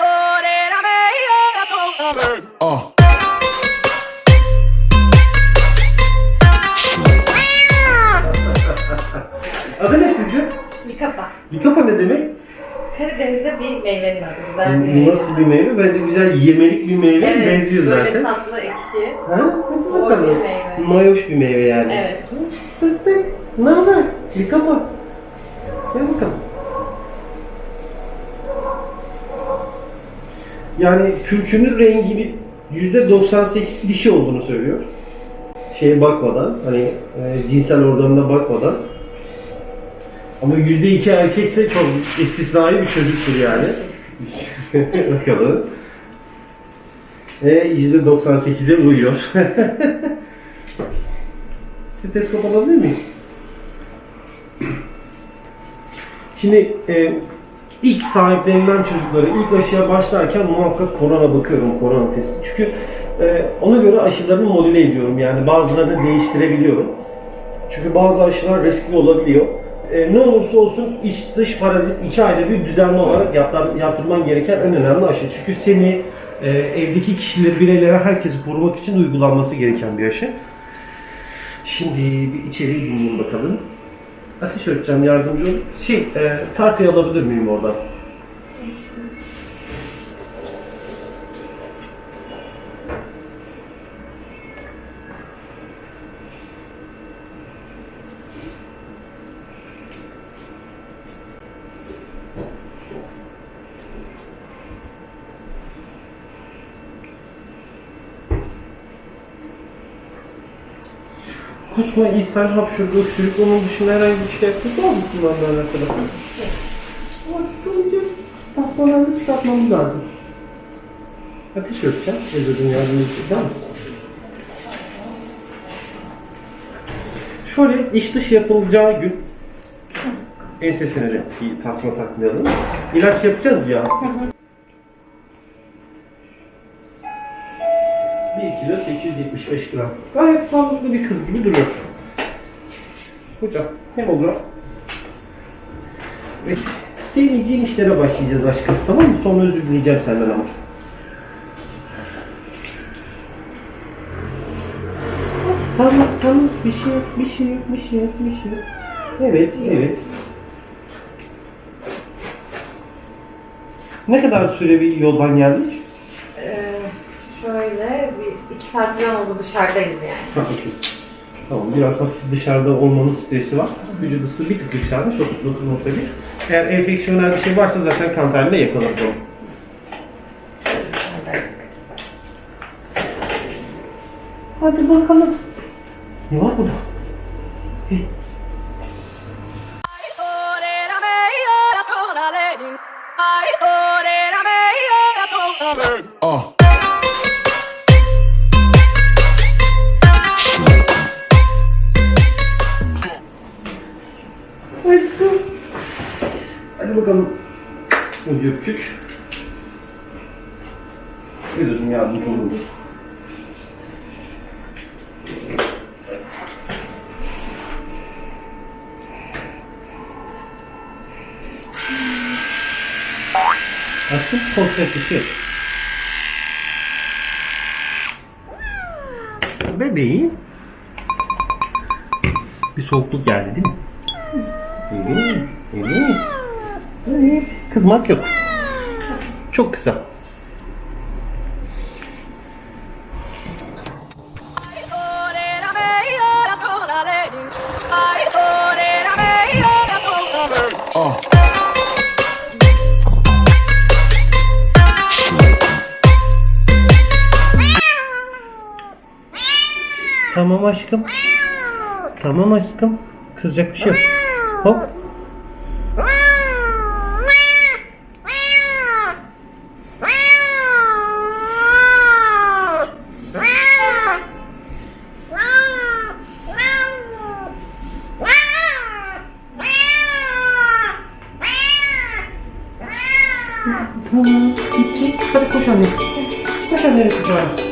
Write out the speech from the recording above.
orérame, corazón. Uh. Adı ne sizce? Likapa. Likapa ne demek? Karadeniz'de bir meyvenin adı. Güzel bir meyve. nasıl bir meyve? Bence güzel yemelik bir meyve. Evet, Benziyor böyle zaten. tatlı, ekşi. Ha? Hadi bakalım. bir meyve. Mayoş bir meyve yani. Evet. Fıstık. Ne haber? Likapa. Gel bakalım. Yani kürkünün rengini %98 dişi olduğunu söylüyor. Şeye bakmadan, hani e, cinsel organına bakmadan. Ama %2 erkekse çok istisnai bir çocuktur yani. Bakalım. E %98'e uyuyor. Stetoskop alabilir miyim? Şimdi e, ilk sahiplenilen çocuklara ilk aşıya başlarken muhakkak korona bakıyorum, korona testi. Çünkü e, ona göre aşılarını modüle ediyorum. Yani bazılarını değiştirebiliyorum. Çünkü bazı aşılar riskli olabiliyor. E, ne olursa olsun iç dış parazit iki ayda bir düzenli olarak yaptır, yaptırman gereken en önemli aşı. Çünkü seni, e, evdeki kişileri, bireylere, herkesi korumak için uygulanması gereken bir aşı. Şimdi bir içeriği dinleyin bakalım. Ateş ölçeceğim yardımcı olun. Şey, e, tartıyı alabilir miyim oradan? Kusma, ishal, hapşurdu, öksürük, onun dışında herhangi bir şikayetiniz var mı bunlarla alakalı? Ama sıkıntı tasmalarını çıkartmamız lazım. Ateş ölçeceğim. Özürüm yardımcı eder misin? Şöyle iç dış yapılacağı gün ensesine de bir tasma takmayalım. İlaç yapacağız ya. 175 gram. Gayet sağlıklı bir kız gibi duruyor. Hocam ne olur? Evet. Sevmeyeceğin işlere başlayacağız aşkım. Tamam mı? Sonra özür dileyeceğim senden ama. Tamam tamam bir şey yok bir şey yok bir şey yok bir şey yok. Evet evet. Ne kadar süre bir yoldan geldik? İki saat falan oldu dışarıdayız yani. Tamam, biraz hafif dışarıda olmanın stresi var. Vücut ısı bir tık yükselmiş, 39.1. Eğer enfeksiyonel bir şey varsa zaten kan tahlilinde yakalarız onu. Hadi bakalım. Ne var burada? Hey, Ay, Ucu öpücük. Özürüm yardımcı olur musun? Korkacak bir şey yok. Bebeğim. Bir soğukluk geldi değil mi? Evet, evet. Evet. Kızmak yok. Çok kısa. Uh. Tamam aşkım. Tamam aşkım. Kızacak bir şey yok. Hop. うん、1、これ胡椒塗って、胡椒塗るとほら、